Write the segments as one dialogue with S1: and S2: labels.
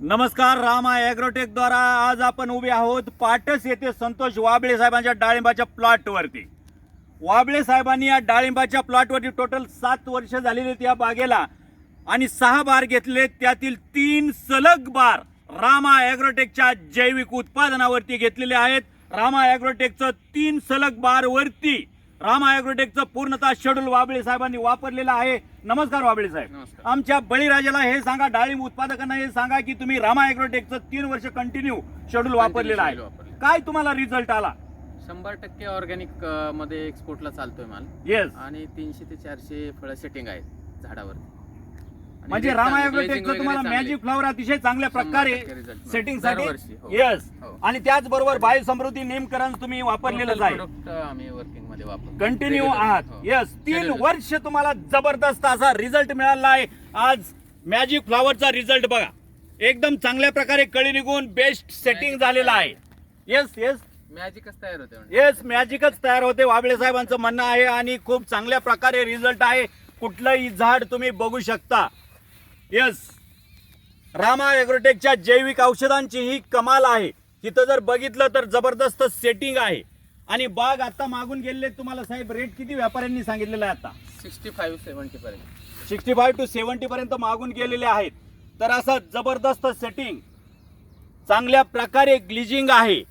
S1: नमस्कार रामा ॲग्रोटेक द्वारा आज आपण उभे आहोत पाटस येथे संतोष वाबळे साहेबांच्या डाळिंबाच्या प्लॉटवरती. वाबळे साहेबांनी या डाळिंबाच्या प्लॉटवरती टोटल सात वर्ष झालेली आहेत या बागेला आणि सहा बार घेतले त्यातील तीन सलग बार रामा ॲग्रोटेकच्या जैविक उत्पादनावरती घेतलेले आहेत. रामा ॲग्रोटेकचं तीन सलग बारवरती रामा ॲग्रोटेकचं पूर्णतः शेड्यूल वाबळे साहेबांनी वापरलेलं आहे. नमस्कार वाबळे साहेब. आमच्या बळीराजाला हे सांगा डाळिंब उत्पादकांना हे सांगा की तुम्ही रामा ॲग्रोटेकचं तीन वर्ष कंटिन्यू शेड्यूल वापरलेलं आहे. काय तुम्हाला रिझल्ट आला?
S2: शंभर टक्के ऑर्गॅनिकमध्ये एक्सपोर्टला चालतोय माल.
S1: येस
S2: आणि तीनशे ते चारशे फळं सेटिंग आहेत झाडावर.
S1: म्हणजे
S2: rate
S1: रामा
S2: चांगले,
S1: ॲग्रोटेकचं
S2: glazing
S1: तुम्हाला मॅजिक फ्लॉवर अतिशय चांगल्या प्रकारे. सेटिंगसाठी
S2: हो.
S1: येस
S2: हो.
S1: आणि त्याचबरोबर बायो समृद्धी नेमकरण तुम्ही वापरलेलंच आहे कंटिन्यू. आहात
S2: हो.
S1: येस तीन
S2: Regular.
S1: वर्ष तुम्हाला जबरदस्त असा रिझल्ट मिळाला आहे आज मॅजिक फ्लॉवरचा रिझल्ट बघा एकदम चांगल्या प्रकारे कळी निघून बेस्ट सेटिंग झालेलं आहे. येस येस
S2: मॅजिकच तयार होते.
S1: येस मॅजिकच तयार होते वाबळे साहेबांचं म्हणणं आहे आणि खूप चांगल्या प्रकारे रिझल्ट आहे कुठलंही झाड तुम्ही बघू शकता येस रामा ॲग्रोटेकच्या जैविक औषधांची ही कमाल आहे. तिथं जर बघितलं तर जबरदस्त सेटिंग आहे. आणि बाग आता मागून गेलेले तुम्हाला साहेब रेट किती व्यापाऱ्यांनी सांगितलेला आहे आता?
S2: 65 सेव्हन्टी पर्यंत.
S1: सिक्स्टी फाय टू सेव्हन्टी पर्यंत मागून गेलेले आहेत. तर असं जबरदस्त सेटिंग चांगल्या प्रकारे ग्लिजिंग आहे.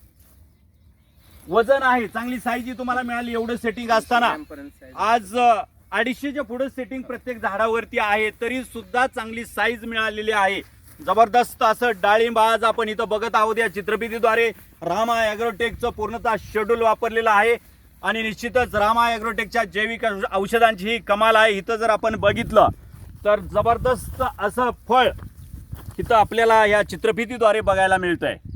S1: वजन आहे चांगली साईज तुम्हाला मिळाली एवढं सेटिंग असताना. आज अडीचशेच्या पुढे सेटिंग प्रत्येक झाडावरती आहे तरी सुद्धा चांगली साईज मिळालेली आहे. जबरदस्त असं डाळिंब आज आपण इथं बघत आहोत या चित्रफितीद्वारे. रामा ॲग्रोटेकचं पूर्णतः शेड्यूल वापरलेलं आहे. आणि निश्चितच रामा ॲग्रोटेकच्या जैविक औष- औषधांची ही कमाल आहे. इथं जर आपण बघितलं तर जबरदस्त असं फळ इथं आपल्याला या चित्रफितीद्वारे बघायला मिळतं आहे